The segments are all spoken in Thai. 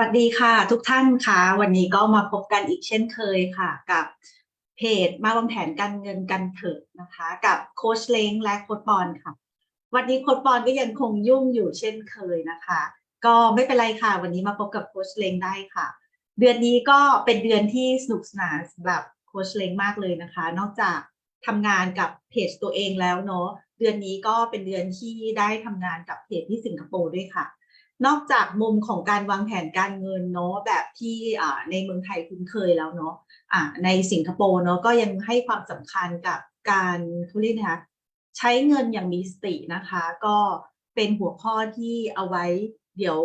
วัสดีค่ะทุกท่านค่ะ วันนี้ก็มาพบกันอีกเช่นเคยค่ะ กับเพจมาวางแผนการเงินกันเถิดนะคะ กับโคชเล้งและโคชปอนค่ะ วันนี้โคชปอนก็ยังคงยุ่งอยู่เช่นเคยนะคะ ก็ไม่เป็นไรค่ะ วันนี้มาพบกับโคชเล้งได้ค่ะ เดือนนี้ก็เป็นเดือนที่สนุกสนานสำหรับโคชเล้งมากเลยนะคะ นอกจากทำงานกับเพจตัวเองแล้วเนาะเดือนนี้ก็เป็นเดือนที่ได้ทำงานกับเพจที่สิงคโปร์ด้วยค่ะ นอกจากมุมของการวางแผนการเงินเนาะแบบที่ในเมืองไทยคุ้นเคยแล้วเนาะะในสิงคโปร์เนาะก็ยังให้ความสำคัญกับการเขาเรียกนะคะใช้เงินอย่างมีสตินะคะ ก็เป็นหัวข้อที่เอาไว้เดี๋ยว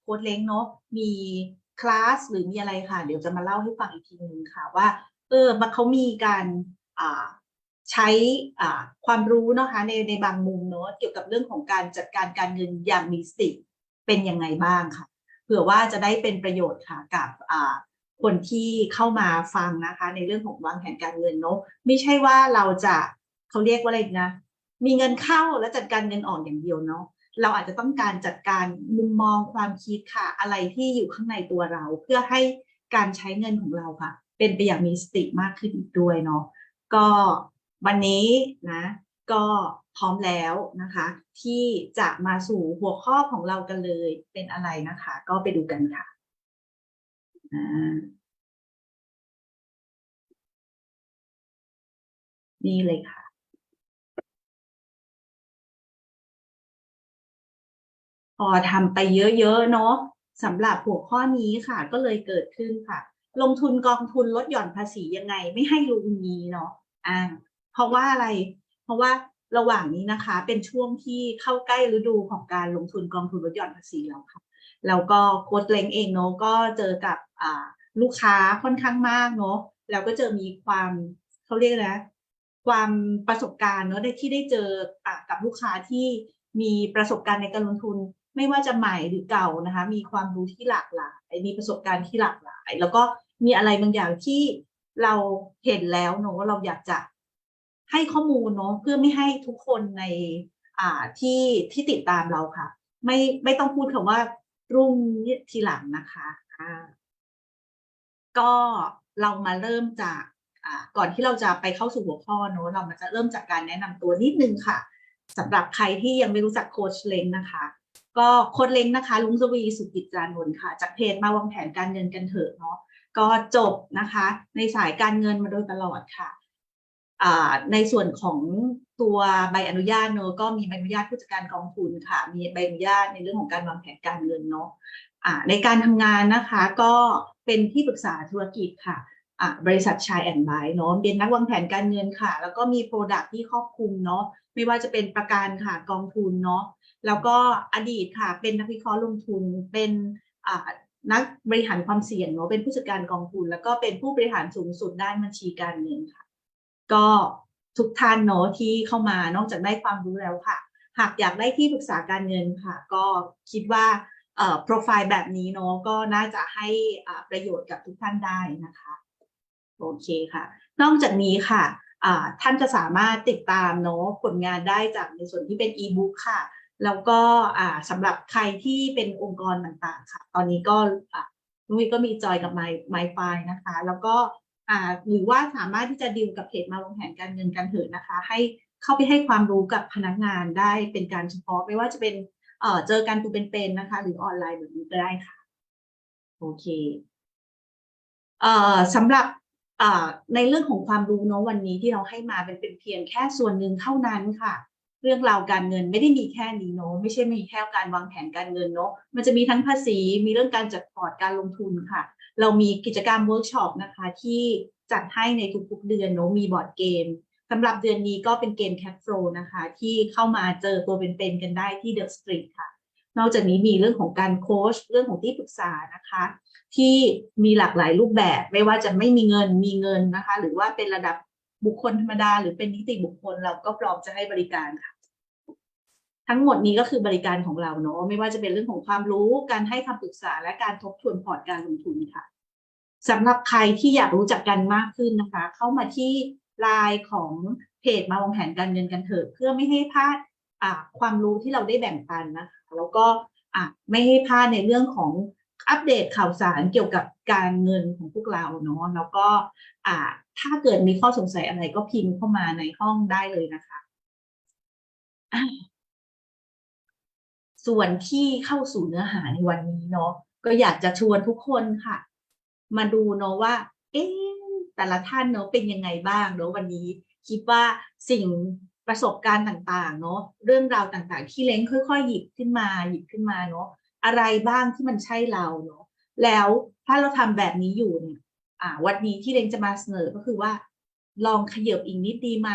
โค้ดเล้งเนาะมีคลาสหรือมีอะไรค่ะ เดี๋ยวจะมาเล่าให้ฟังอีกทีนึงค่ะว่า เออมันเขามีการใช้ความรู้นะคะในในบางมุมเนาะเกี่ยวกับเรื่องของการจัดการการเงินอย่างมีสติ เป็นยังไงบ้างค่ะเผื่อว่าจะได้เป็นประโยชน์ค่ะกับคนที่เข้ามาฟังนะคะ ในเรื่องของวางแผนการเงินเนาะไม่ใช่ว่าเราจะเขาเรียกว่าอะไรนะ มีเงินเข้าแล้วจัดการเงินออกอย่างเดียวเนาะเราอาจจะต้องการจัดการมุมมองความคิดค่ะ อะไรที่อยู่ข้างในตัวเรา เพื่อให้การใช้เงินของเราค่ะ เป็นไปอย่างมีสติมากขึ้นอีกด้วยเนาะก็วันนี้นะ ก็พร้อมแล้วนะคะ ที่จะมาสู่หัวข้อของเรากันเลยเป็นอะไรนะคะ ก็ไปดูกันค่ะนี่เลยค่ะ พอทำไปเยอะๆเนาะสำหรับหัวข้อนี้ค่ะ ก็เลยเกิดขึ้นค่ะ ลงทุนกองทุนลดหย่อนภาษียังไง ไม่ให้ลุงนี้เนาะอ่าเพราะว่าอะไร เพราะว่าระหว่างนี้นะคะเป็นช่วงที่เข้าใกล้ฤดูของการลงทุนกองทุนลดหย่อนภาษีแล้วค่ะแล้วก็โค้ดเล้งเองเนาะก็เจอกับลูกค้าค่อนข้างมากเนาะแล้วก็เจอมีความเขาเรียกนะความประสบการณ์เนาะได้ที่ได้เจออกับลูกค้าที่มีประสบการณ์ในการลงทุนไม่ว่าจะใหม่หรือเก่านะคะ มีความรู้ที่หลากหลายมีประสบการณ์ที่หลากหลาย แล้วก็มีอะไรบางอย่างที่เราเห็นแล้วเนาะเราอยากจะ ให้ข้อมูลเนาะเพื่อไม่ให้ทุกคนในอ่าที่ที่ติดตามเราค่ะ ไม่ไม่ต้องพูดคำว่ารุ่งทีหลังนะคะอ่าก็เรามาเริ่มจากก่อนที่เราจะไปเข้าสู่หัวข้อเนาะเรามาจะเริ่มจากการแนะนำตัวนิดนึงค่ะสำหรับใครที่ยังไม่รู้จักโค้ชเล้งนะคะ ก็โค้ชเล้งนะคะ ลุงสวีสุกิจจานนท์ค่ะ จากเพจมาวางแผนการเงินกันเถอะเนาะก็จบนะคะ ในสายการเงินมาโดยตลอดค่ะ ในส่วนของตัวใบอนุญาตเนอะก็มีใบอนุญาตผู้จัดการกองทุนค่ะ มีใบอนุญาตในเรื่องของการวางแผนการเงินเนาะในการทำงานนะคะก็เป็นที่ปรึกษาธุรกิจค่ะบริษัทชายแอนด์ไบเนาะเป็นนักวางแผนการเงินค่ะ แล้วก็มีโปรดักที่ครอบคลุมเนาะไม่ว่าจะเป็นประกันค่ะกองทุนเนาะแล้วก็อดีตค่ะ เป็นนักวิเคราะห์ลงทุนเป็นนักบริหารความเสี่ยงเนาะเป็นผู้จัดการกองทุน แล้วก็เป็นผู้บริหารสูงสุดด้านบัญชีการเงินค่ะ ก็ทุกท่านเนาะที่เข้ามานอกจากได้ความรู้แล้วค่ะ หากอยากได้ที่ปรึกษาการเงินค่ะ ก็คิดว่าโปรไฟล์แบบนี้เนาะก็น่าจะให้ประโยชน์กับทุกท่านได้นะคะโอเคค่ะ นอกจากนี้ค่ะท่านจะสามารถติดตามเนาะผลงานได้จากในส่วนที่เป็นอีบุ๊กค่ะ แล้วก็สำหรับใครที่เป็นองค์กรต่างๆค่ะ ตอนนี้ก็นุ้ยก็มีจอยกับไมไมไฟนะคะ แล้วก็ หรือว่าสามารถที่จะดิวกับเพจมาวางแผนการเงินกันเถิดนะคะ ให้เข้าไปให้ความรู้กับพนักงานได้เป็นการเฉพาะไม่ว่าจะเป็นเจอกันตัวเป็นๆนะคะ หรือออนไลน์แบบนี้ก็ได้ค่ะ โอเคสำหรับในเรื่องของความรู้เนาะวันนี้ที่เราให้มาเป็นเป็นเพียงแค่ส่วนหนึ่งเท่านั้นค่ะ เรื่องราวการเงินไม่ได้มีแค่นี้เนาะไม่ใช่มีแค่การวางแผนการเงินเนาะมันจะมีทั้งภาษีมีเรื่องการจัดพอร์ตการลงทุนค่ะ เรามีกิจกรรมเวิร์กช็อปนะคะที่จัดให้ในทุกๆเดือนเนาะมีบอร์ดเกมสำหรับเดือนนี้ก็เป็นเกม Cat f l o w นะคะที่เข้ามาเจอตัวเป็นๆกันได้ที่ The Street ค่ะ นอกจากนี้มีเรื่องของการโค้ชเรื่องของที่ปรึกษานะคะ ที่มีหลากหลายรูปแบบไม่ว่าจะไม่มีเงินมีเงินนะคะ หรือว่าเป็นระดับบุคคลธรรมดา หรือเป็นนิติบุคคลเราก็พร้อมจะให้บริการค่ะ ทั้งหมดนี้ก็คือบริการของเราเนาะไม่ว่าจะเป็นเรื่องของความรู้การให้คำปรึกษาและการทบทวนพอร์ตการลงทุนค่ะสำหรับใครที่อยากรู้จักกันมากขึ้นนะคะ เข้ามาที่ไลน์ของเพจมาวางแผนการเงินกันเถิดเพื่อไม่ให้พลาดความรู้ที่เราได้แบ่งปันนะคะแล้วก็ไม่ให้พลาดในเรื่องของอัปเดตข่าวสารเกี่ยวกับการเงินของพวกเราเนาะแล้วก็ถ้าเกิดมีข้อสงสัยอะไรก็พิมพ์เข้ามาในห้องได้เลยนะคะ ส่วนที่เข้าสู่เนื้อหาในวันนี้เนาะก็อยากจะชวนทุกคนค่ะ มาดูเนาะว่า เอ๊แต่ละท่านเนาะเป็นยังไงบ้างเนาะวันนี้ คิดว่าสิ่งประสบการณ์ต่างๆ เนาะเรื่องราวต่างๆ ที่เล้งค่อย ๆ หยิบขึ้นมาหยิบขึ้นมาเนาะอะไรบ้างที่มันใช่เราเนาะแล้วถ้าเราทำแบบนี้อยู่เนี่ยอ่าวันนี้ที่เล้งจะมาเสนอก็คือว่า ลองขยบอีกนิดดีไหม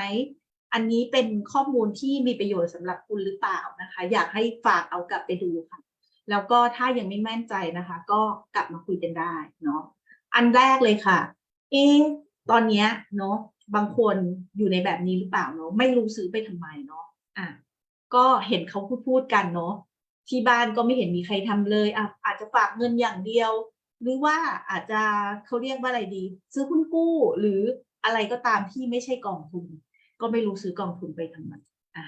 อันนี้เป็นข้อมูลที่มีประโยชน์สำหรับคุณหรือเปล่านะคะ อยากให้ฝากเอากลับไปดูค่ะ แล้วก็ถ้ายังไม่แม่นใจนะคะ ก็กลับมาคุยกันได้เนาะอันแรกเลยค่ะเอ๊ะตอนเนี้ยเนาะบางคนอยู่ในแบบนี้หรือเปล่าเนาะไม่รู้ซื้อไปทำไมเนาะอะก็เห็นเขาพูดพูดกันเนาะที่บ้านก็ไม่เห็นมีใครทำเลยอะอาจจะฝากเงินอย่างเดียว หรือว่าอาจจะเขาเรียกว่าอะไรดี ซื้อหุ้นกู้หรืออะไรก็ตามที่ไม่ใช่กองทุน ก็ไม่รู้ซื้อกองทุนไปทำไมอะ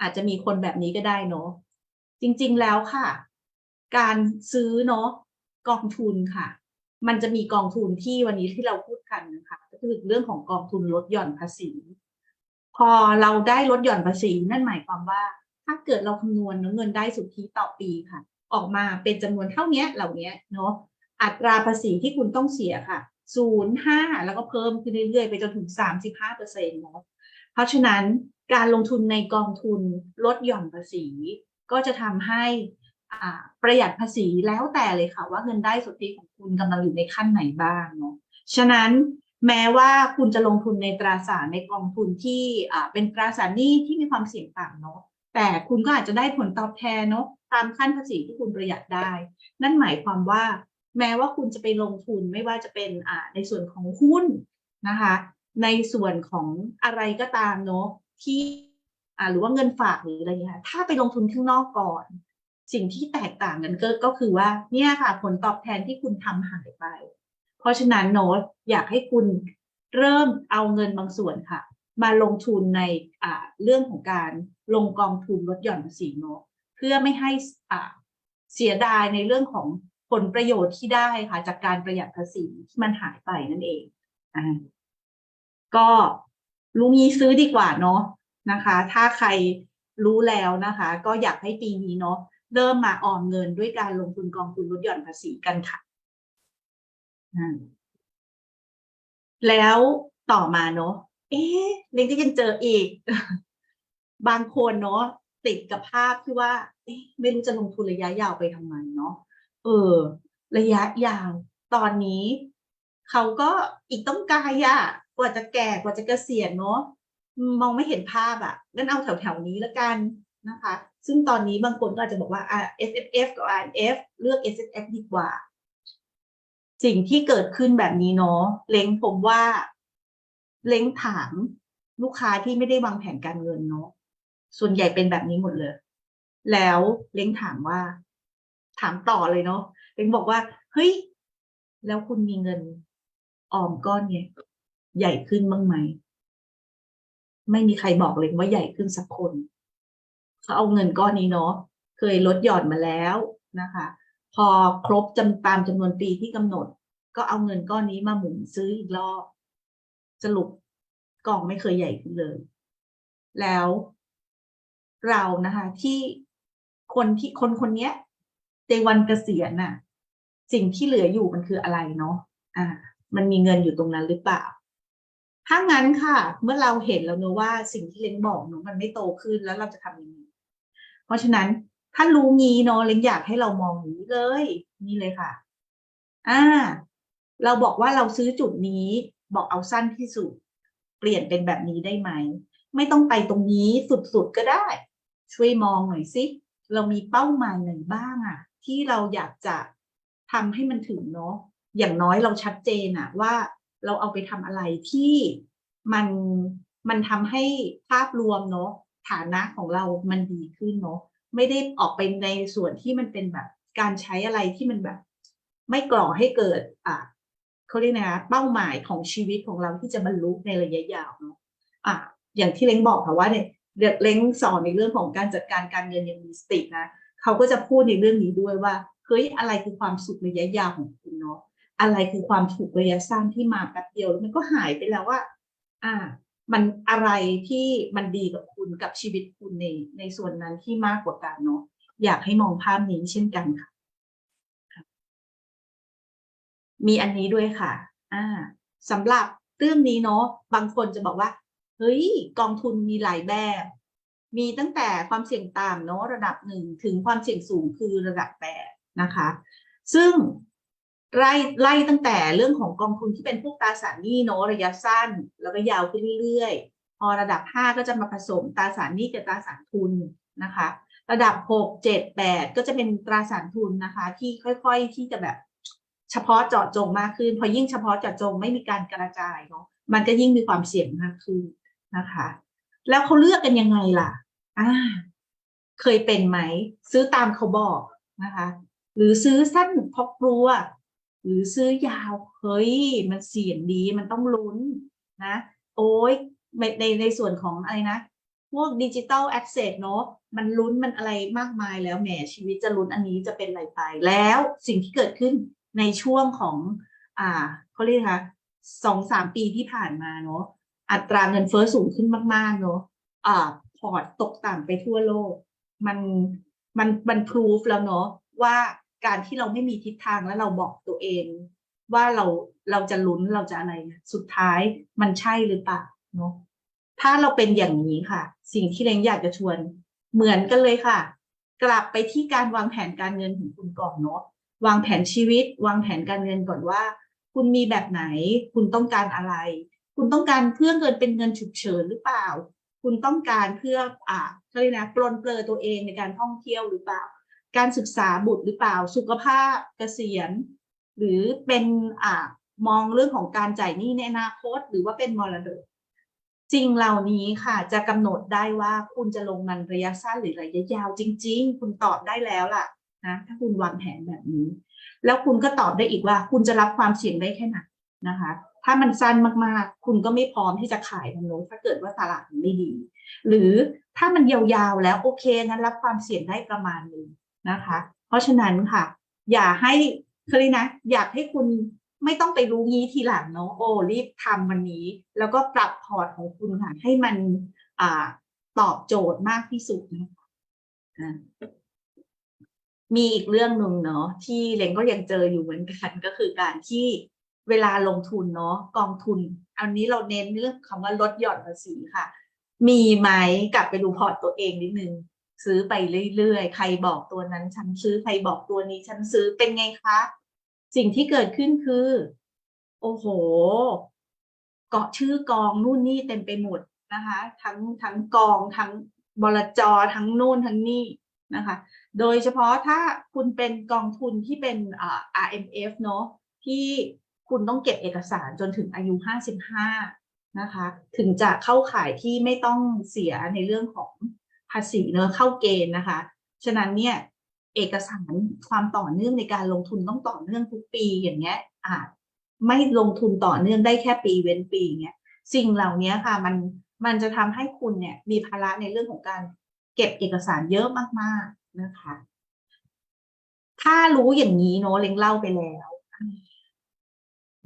อาจจะมีคนแบบนี้ก็ได้เนาะจริง ๆแล้วค่ะ การซื้อเนาะกองทุนค่ะ มันจะมีกองทุนที่วันนี้ที่เราพูดกันนะคะก็คือเรื่องของกองทุนลดหย่อนภาษี พอเราได้ลดหย่อนภาษี นั่นหมายความว่า ถ้าเกิดเราคำนวณเงินได้สุทธิต่อปีค่ะ ออกมาเป็นจำนวนเท่านี้เหล่านี้เนาะอัตราภาษีที่คุณต้องเสียค่ะ ศูนย์ห้าแล้วก็เพิ่มขึ้นเรื่อยๆ ไปจนถึงสามสิบห้าเปอร์เซ็นต์เนาะเพราะฉะนั้นการลงทุนในกองทุนลดหย่อนภาษี ก็จะทำให้อ่าประหยัดภาษีแล้วแต่เลยค่ะ ว่าเงินได้สุทธิของคุณกำลังอยู่ในขั้นไหนบ้างเนาะฉะนั้นแม้ว่าคุณจะลงทุนในตราสารในกองทุนที่อ่าเป็นตราสารหนี้ที่มีความเสี่ยงต่ำเนาะแต่คุณก็อาจจะได้ผลตอบแทนเนาะตามขั้นภาษีที่คุณประหยัดได้ นั่นหมายความว่า แม้ว่าคุณจะไปลงทุนไม่ว่าจะเป็นในส่วนของหุ้นนะคะ ในส่วนของอะไรก็ตามเนาะที่หรือว่าเงินฝากหรืออะไรเงี้ยถ้าไปลงทุนข้างนอกก่อน สิ่งที่แตกต่างกันก็ก็คือว่าเนี่ยค่ะ ผลตอบแทนที่คุณทำหายไป เพราะฉะนั้นโน้ตอยากให้คุณเริ่มเอาเงินบางส่วนค่ะ มาลงทุนในเรื่องของการลงกองทุนลดหย่อนภาษีเนาะเพื่อไม่ให้เสียดายในเรื่องของ ผลประโยชน์ที่ได้ค่ะ จากการประหยัดภาษีที่มันหายไปนั่นเองอ่าก็ลุงยีซื้อดีกว่าเนาะนะคะ ถ้าใครรู้แล้วนะคะ ก็อยากให้ปีนี้เนาะเริ่มมาออมเงินด้วยการลงทุนกองทุนลดหย่อนภาษีกันค่ะอ่าแล้วต่อมาเนาะเอ๊ะเล็งก็ยังเจออีก บางคนเนาะติดกับภาพที่ว่าไม่รู้จะลงทุนระยะยาวไปทำไมเนาะ เออ ระยะยาว ตอนนี้เขาก็อีกต้องไกลอะกว่าจะแก่กว่าจะเกษียณเนาะมองไม่เห็นภาพอะงั้นเอาแถวๆนี้แล้วกันนะคะ ซึ่งตอนนี้บางคนก็อาจจะบอกว่าอ่า S F F กับ R F เลือก S F F ดีกว่า สิ่งที่เกิดขึ้นแบบนี้เนาะเล้งผมว่าเล้งถามลูกค้าที่ไม่ได้วางแผนการเงินเนาะส่วนใหญ่เป็นแบบนี้หมดเลย แล้วเล้งถามว่า ถามต่อเลยเนาะเล้งบอกว่า เฮ้ย แล้วคุณมีเงิน ออมก้อนเนี้ยใหญ่ขึ้นบ้างไหม ไม่มีใครบอกเลยว่าใหญ่ขึ้นสักคน เขาเอาเงินก้อนนี้เนาะเคยลดหย่อนมาแล้วนะคะ พอครบจำตามจำนวนปีที่กำหนด ก็เอาเงินก้อนนี้มาหมุนซื้ออีกรอบสรุปกล่องไม่เคยใหญ่ขึ้นเลย แล้วเรานะคะ ที่คนที่คนคนเนี้ย ในวันเกษียณน่ะ สิ่งที่เหลืออยู่มันคืออะไรเนาะอ่า มันมีเงินอยู่ตรงนั้นหรือเปล่า ถ้างั้นค่ะ เมื่อเราเห็นแล้วเนอะว่าสิ่งที่เล้งบอกเนอะมันไม่โตขึ้นแล้วเราจะทำยังไงเพราะฉะนั้นถ้ารู้งี้เนาะเล้งอยากให้เรามองงนี้เลย นี่เลยค่ะ อ่า เราบอกว่าเราซื้อจุดนี้บอกเอาสั้นที่สุด เปลี่ยนเป็นแบบนี้ได้ไหม ไม่ต้องไปตรงนี้สุดๆก็ได้ ช่วยมองหน่อยสิ เรามีเป้าหมายไหนบ้างอะที่เราอยากจะทำให้มันถึงเนาะอย่างน้อยเราชัดเจนอะว่าเราเอาไปทำอะไรที่มันมันทำให้ภาพรวมเนาะฐานะของเรามันดีขึ้นเนาะไม่ได้ออกไปในส่วนที่มันเป็นแบบ การใช้อะไรที่มันแบบ ไม่ก่อให้เกิดอ่าเขาเรียกนะเป้าหมายของชีวิตของเราที่จะบรรลุในระยะยาวเนาะอ่าอย่างที่เล้งบอกค่ะว่าเนี่ย เด็กเล้งสอนในเรื่องของการจัดการการเงินอย่างมีสตินะเขาก็จะพูดในเรื่องนี้ด้วยว่าเฮ้ยอะไรคือความสุขระยะยาวของคุณเนาะอะไรคือความถูกระยะสั้นที่มาแป๊บเดียวแล้วมันก็หายไปแล้วว่า อ่า มันอะไรที่มันดีกับคุณกับชีวิตคุณในในส่วนนั้นที่มากกว่ากันเนาะอยากให้มองภาพนี้เช่นกันค่ะ มีอันนี้ด้วยค่ะ อ่าสำหรับเรื่องนี้เนาะบางคนจะบอกว่า เฮ้ยกองทุนมีหลายแบบ มีตั้งแต่ความเสี่ยงต่ำเนาะระดับหนึ่งถึงความเสี่ยงสูงคือระดับแปดนะคะ ซึ่งไล่ไล่ตั้งแต่เรื่องของกองทุนที่เป็นพวกตราสารหนี้เนาะระยะสั้น แล้วก็ยาวขึ้นเรื่อยๆ พอระดับห้าก็จะมาผสมตราสารหนี้กับตราสารทุนนะคะ ระดับหกเจ็ดแปดก็จะเป็นตราสารทุนนะคะ ที่ค่อยๆที่จะแบบเฉพาะเจาะจงมากขึ้น พอยิ่งเฉพาะเจาะจงไม่มีการกระจายเนาะมันก็ยิ่งมีความเสี่ยงมากขึ้น นะคะ แล้วเขาเลือกกันยังไงล่ะอ่าเคยเป็นไหม ซื้อตามเขาบอกนะคะ หรือซื้อสั้นเพราะกลัว หรือซื้อยาวเฮ้ยมันเสี่ยงดีมันต้องลุ้นนะ โอ้ยในในในส่วนของอะไรนะพวกดิจิตอลแอสเซทเนาะมันลุ้นมันอะไรมากมายแล้วแหมชีวิตจะลุ้นอันนี้จะเป็นอะไรไป แล้วสิ่งที่เกิดขึ้นในช่วงของ อ่าเขาเรียกคะสองสามปีที่ผ่านมาเนาะ อัตราเงินเฟ้อสูงขึ้นมาก ๆ เนาะอ่าพอร์ตตกต่ำไปทั่วโลก มันมันมันพิสูจแล้วเนาะว่าการที่เราไม่มีทิศทางแล้วเราบอกตัวเอง ว่าเราเราจะลุ้นเราจะอะไรเนี่ยสุดท้ายมันใช่หรือเปล่าเนาะถ้าเราเป็นอย่างนี้ค่ะ สิ่งที่เล้งอยากจะชวน เหมือนกันเลยค่ะ กลับไปที่การวางแผนการเงินของคุณก่อนเนาะวางแผนชีวิต วางแผนการเงินก่อนว่า คุณมีแบบไหน คุณต้องการอะไร คุณต้องการเพื่อเงินเป็นเงินฉุกเฉินหรือเปล่า คุณต้องการเพื่ออ่าเขาเรียกนะปลนเปลือตัวเองในการท่องเที่ยวหรือเปล่า การศึกษาบุตรหรือเปล่า สุขภาพเกษียณ หรือเป็นอ่ามองเรื่องของการจ่ายหนี้ในอนาคต หรือว่าเป็นมรดกสิ่งเหล่านี้ค่ะจะกำหนดได้ว่าคุณจะลงมันระยะสั้นหรือระยะยาวจริง ๆ คุณตอบได้แล้วล่ะนะถ้าคุณวางแผนแบบนี้ แล้วคุณก็ตอบได้อีกว่า คุณจะรับความเสี่ยงได้แค่ไหนนะคะ ถ้ามันสั้นมากๆ คุณก็ไม่พร้อมที่จะขายทางโน้นถ้าเกิดว่าตลาดมันไม่ดี หรือถ้ามันยาวๆแล้วโอเคงั้นรับความเสี่ยงได้ประมาณนึงนะคะ เพราะฉะนั้นค่ะ อย่าให้คือนะ อยากให้คุณไม่ต้องไปรู้งี้ทีหลังเนาะโอ้รีบทำวันนี้ แล้วก็ปรับพอร์ตของคุณค่ะ ให้มันอ่าตอบโจทย์มากที่สุดนะคะอ่ามีอีกเรื่องหนึ่งเนาะที่เล้งก็ยังเจออยู่เหมือนกันก็คือการที่ เวลาลงทุนเนาะกองทุน อันนี้เราเน้นเรื่องคำว่าลดหย่อนภาษีค่ะ มีไหมกลับไปดูพอร์ตตัวเองนิดนึงซื้อไปเรื่อยๆ ใครบอกตัวนั้นฉันซื้อใครบอกตัวนี้ฉันซื้อเป็นไงคะ สิ่งที่เกิดขึ้นคือ โอ้โห เกาะชื่อกองนู่นนี่เต็มไปหมดนะคะ ทั้งทั้งกองทั้งบลจทั้งนู่นทั้งนี่นะคะ โดยเฉพาะถ้าคุณเป็นกองทุนที่เป็นอ่า RMF เนาะที่ คุณต้องเก็บเอกสารจนถึงอายุ 55 นะคะ ถึงจะเข้าขายที่ไม่ต้องเสียในเรื่องของภาษีเนอะเข้าเกณฑ์นะคะ ฉะนั้นเนี่ยเอกสารความต่อเนื่องในการลงทุนต้องต่อเนื่องทุกปีอย่างเงี้ยอาจไม่ลงทุนต่อเนื่องได้แค่ปีเว้นปีเงี้ยสิ่งเหล่านี้ค่ะมันมันจะทำให้คุณเนี่ยมีภาระในเรื่องของการเก็บเอกสารเยอะมากๆนะคะ ถ้ารู้อย่างนี้เนาะเล็งเล่าไปแล้ว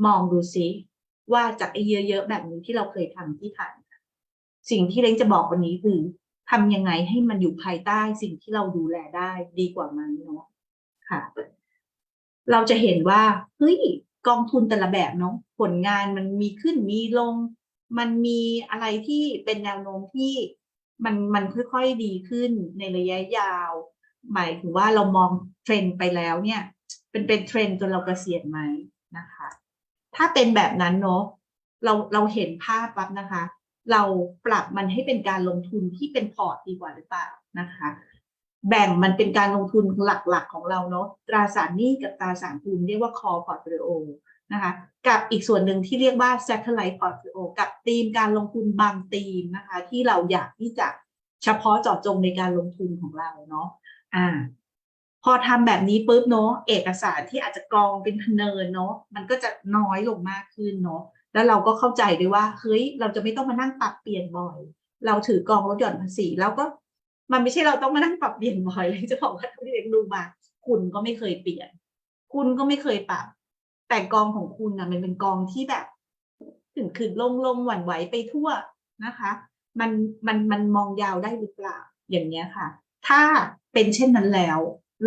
มองดูซิว่าจากไอ้เยอะๆแบบนี้ที่เราเคยทำที่ผ่านสิ่งที่เล้งจะบอกวันนี้คือทำยังไงให้มันอยู่ภายใต้สิ่งที่เราดูแลได้ดีกว่ามันเนาะค่ะ เราจะเห็นว่าเฮ้ยกองทุนแต่ละแบบเนาะผลงานมันมีขึ้นมีลง มันมีอะไรที่เป็นแนวโน้มที่มันมันค่อยๆดีขึ้นในระยะยาว หมายถึงว่าเรามองเทรนด์ไปแล้วเนี่ย เป็นเป็นเทรนด์จนเราเกษียณไหมนะคะ ถ้าเป็นแบบนั้นเนาะเราเราเห็นภาพปั๊บนะคะ เราปรับมันให้เป็นการลงทุนที่เป็นพอร์ตดีกว่าหรือเปล่านะคะ แบ่งมันเป็นการลงทุนหลักๆของเราเนาะตราสารหนี้กับตราสารทุนเรียกว่า core portfolio นะคะกับอีกส่วนหนึ่งที่เรียกว่า satellite portfolio กับธีมการลงทุนบางธีมนะคะ ที่เราอยากที่จะเฉพาะเจาะจงในการลงทุนของเราเนาะอ่า พอทำแบบนี้ปุ๊บเนาะเอกสารที่อาจจะกรองเป็นพเนินเนาะมันก็จะน้อยลงมากขึ้นเนาะแล้วเราก็เข้าใจด้วยว่าเฮ้ยเราจะไม่ต้องมานั่งปรับเปลี่ยนบ่อย เราถือกองลดหย่อนภาษีแล้วก็มันไม่ใช่เราต้องมานั่งปรับเปลี่ยนบ่อยเลยจะบอกว่าที่เรียนดูมาคุณก็ไม่เคยเปลี่ยน คุณก็ไม่เคยปรับ แต่กองของคุณนะมันเป็นกองที่แบบขึ้นขึ้นลงลงหวั่นไหวไปทั่วนะคะ มันมันมันมองยาวได้หรือเปล่าอย่างเนี้ยค่ะ ถ้าเป็นเช่นนั้นแล้ว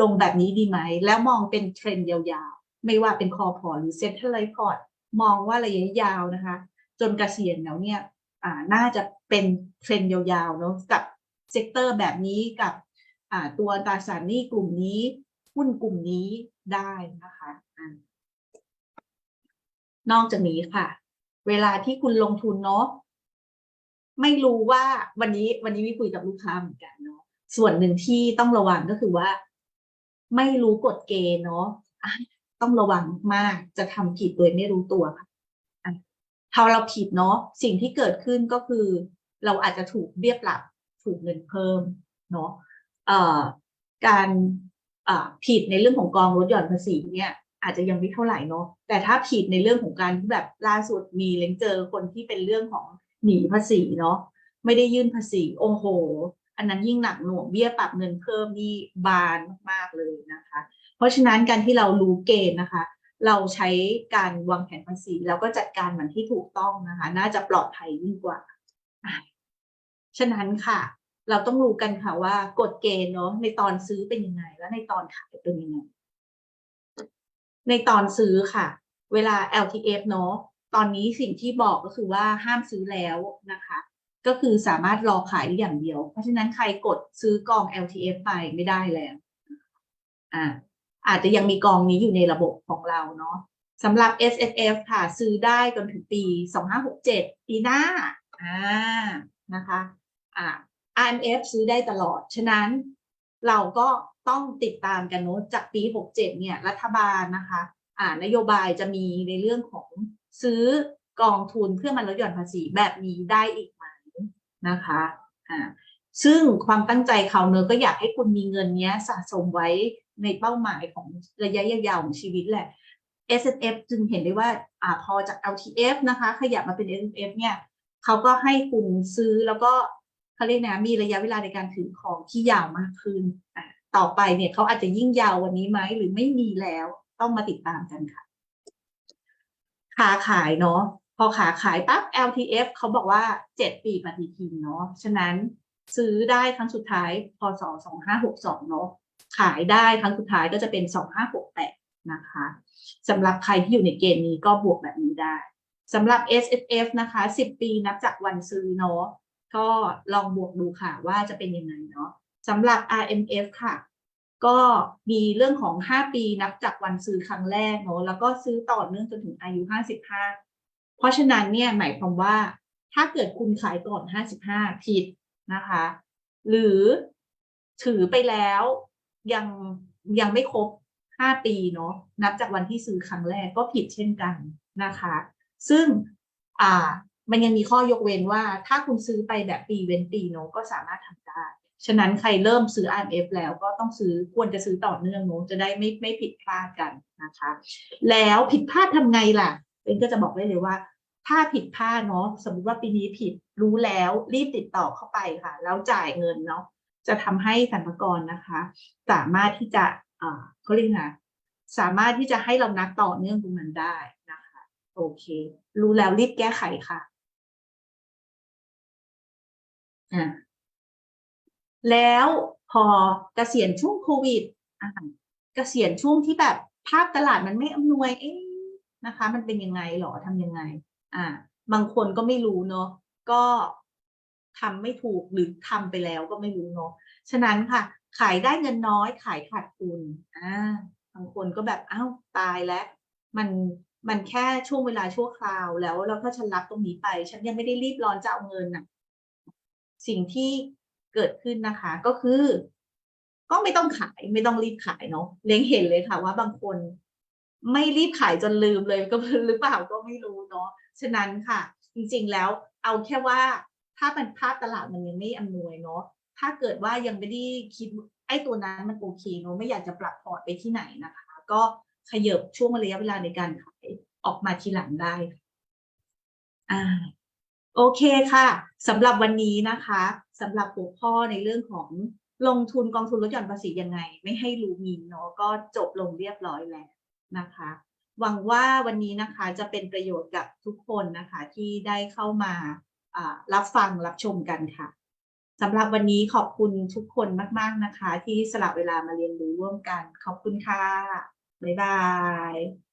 ลงแบบนี้ดีไหม แล้วมองเป็นเทรนด์ยาวๆ ไม่ว่าเป็นคอพอร์ตหรือเซ็นทรัลไลท์พอร์ตมองว่าระยะยาวนะคะ จนเกษียณแล้วเนี่ยอ่าน่าจะเป็นเทรนด์ยาวๆเนาะกับเซกเตอร์แบบนี้กับอ่าตัวตราสารหนี้กลุ่มนี้หุ้นกลุ่มนี้ได้นะคะนอกจากนี้ค่ะ เวลาที่คุณลงทุนเนาะไม่รู้ว่าวันนี้วันนี้มีคุยกับลูกค้าเหมือนกันเนาะส่วนหนึ่งที่ต้องระวังก็คือว่า ไม่รู้กฎเกณฑ์เนาะต้องระวังมากจะทำผิดโดยไม่รู้ตัวค่ะอะถ้าเราผิดเนาะสิ่งที่เกิดขึ้นก็คือ เราอาจจะถูกเบี้ยปรับถูกเงินเพิ่มเนาะการผิดในเรื่องของกองลดหย่อนภาษีเนี่ยอาจจะยังไม่เท่าไหร่เนาะแต่ถ้าผิดในเรื่องของการที่แบบล่าสุดมีเลงเจอคนที่เป็นเรื่องของหนีภาษีเนาะไม่ได้ยื่นภาษีโอ้โห อันนั้นยิ่งหนักหน่วงเบี้ยปรับเงินเพิ่มนี่บานมากๆเลยนะคะ เพราะฉะนั้นการที่เรารู้เกณฑ์นะคะ เราใช้การวางแผนภาษีแล้วก็จัดการมันที่ถูกต้องนะคะ น่าจะปลอดภัยยิ่งกว่า ฉะนั้นค่ะ เราต้องรู้กันค่ะว่ากฎเกณฑ์เนาะในตอนซื้อเป็นยังไง แล้วในตอนขายเป็นยังไง ในตอนซื้อค่ะ เวลา LTF เนาะตอนนี้สิ่งที่บอกก็คือว่าห้ามซื้อแล้วนะคะ ก็คือสามารถรอขายได้อย่างเดียว เพราะฉะนั้นใครกดซื้อกอง LTF ไปไม่ได้แล้วอ่าอาจจะยังมีกองนี้อยู่ในระบบของเราเนาะสำหรับ S F F ค่ะ ซื้อได้จนถึงปี 2567 ปีหน้าอ่านะคะอ่า I M F ซื้อได้ตลอด ฉะนั้นเราก็ต้องติดตามกันเนาะจากปี 67 เนี่ย รัฐบาลนะคะอ่านโยบายจะมีในเรื่องของซื้อกองทุนเพื่อมันลดหย่อนภาษีแบบนี้ได้อีก นะคะอ่าซึ่งความตั้งใจเขาเนอะก็อยากให้คุณมีเงินเนี้ยสะสมไว้ในเป้าหมายของระยะยาวของชีวิตแหละ S F จึงเห็นได้ว่าอ่าพอจาก L T F นะคะ ขยับมาเป็น S F เนี่ยเขาก็ให้คุณซื้อแล้วก็เขาเรียกนะมีระยะเวลาในการถือของที่ยาวมากขึ้นต่อไปเนี่ยเขาอาจจะยิ่งยาววันนี้ไหมหรือไม่มีแล้วต้องมาติดตามกันค่ะขาขายเนาะ พอขาขายปั๊บ LTF เขาบอกว่า 7 ปีปฏิทินเนาะ ฉะนั้นซื้อได้ครั้งสุดท้ายพศ2562 เนาะ ขายได้ครั้งสุดท้ายก็จะเป็น 2568 นะคะสำหรับใครที่อยู่ในเกณฑ์นี้ก็บวกแบบนี้ได้สำหรับ S F F นะคะ 10 ปีนับจากวันซื้อเนาะ ก็ลองบวกดูค่ะว่าจะเป็นยังไงเนาะสำหรับ R M F ค่ะ ก็มีเรื่องของ 5 ปีนับจากวันซื้อครั้งแรกเนาะ แล้วก็ซื้อต่อเนื่องจนถึงอายุ 55 เพราะฉะนั้นเนี่ยหมายความว่า ถ้าเกิดคุณขายก่อน 55 ผิดนะคะ หรือถือไปแล้วยังยังไม่ครบ 5 ปีเนาะนับจากวันที่ซื้อครั้งแรกก็ผิดเช่นกันนะคะ ซึ่งอ่ามันยังมีข้อยกเว้นว่า ถ้าคุณซื้อไปแบบปีเว้นปีเนาะก็สามารถทำได้ฉะนั้นใครเริ่มซื้อ RMF แล้วก็ต้องซื้อควรจะซื้อต่อเนื่องเนาะจะได้ไม่ไม่ผิดพลาดกันนะคะ แล้วผิดพลาดทำไงล่ะ เป็นก็จะบอกได้เลยว่า ถ้าผิดพลาดเนาะสมมติว่าปีนี้ผิดรู้แล้วรีบติดต่อเข้าไปค่ะ แล้วจ่ายเงินเนาะจะทำให้สรรพากรนะคะ สามารถที่จะอ่าเขาเรียกนะสามารถที่จะให้เรานัดต่อเนื่องตรงนั้นได้นะคะ โอเค รู้แล้วรีบแก้ไขค่ะอ่าแล้วพอเกษียณช่วงโควิดอ่าเกษียณช่วงที่แบบภาพตลาดมันไม่อำนวย เอ๊ะ นะคะ มันเป็นยังไงหรอทำยังไง อ่า บางคนก็ไม่รู้เนาะก็ทำไม่ถูกหรือทำไปแล้วก็ไม่รู้เนาะฉะนั้นค่ะ ขายได้เงินน้อยขายขาดทุนอ่าบางคนก็แบบอ้าวตายแล้ว มันมันแค่ช่วงเวลาชั่วคราวแล้วแล้วถ้าฉันรับตรงนี้ไป ฉันยังไม่ได้รีบร้อนจะเอาเงินน่ะ สิ่งที่เกิดขึ้นนะคะ ก็คือ ก็ไม่ต้องขายไม่ต้องรีบขายเนาะเล้งเห็นเลยค่ะว่าบางคน ไม่รีบขายจนลืมเลยก็หรือเปล่าก็ไม่รู้เนาะฉะนั้นค่ะ จริงๆแล้วเอาแค่ว่าถ้ามันภาพตลาดมันยังไม่อำนวยเนาะถ้าเกิดว่ายังไม่ได้คิดไอ้ตัวนั้นมันโอเคเนาะไม่อยากจะปรับพอร์ตไปที่ไหนนะคะ ก็ขยบช่วงระยะเวลาในการขายออกมาทีหลังได้อ่าโอเคค่ะสำหรับวันนี้นะคะสำหรับหัวข้อในเรื่องของลงทุนกองทุนลดหย่อนภาษียังไง ไม่ให้รู้มีเนาะก็จบลงเรียบร้อยแล้ว นะคะ หวังว่าวันนี้นะคะจะเป็นประโยชน์กับทุกคนนะคะที่ได้เข้ามารับฟังรับชมกันค่ะสำหรับวันนี้ขอบคุณทุกคนมาก ๆนะคะ ที่สละเวลามาเรียนรู้ร่วมกัน ขอบคุณค่ะ บ๊ายบาย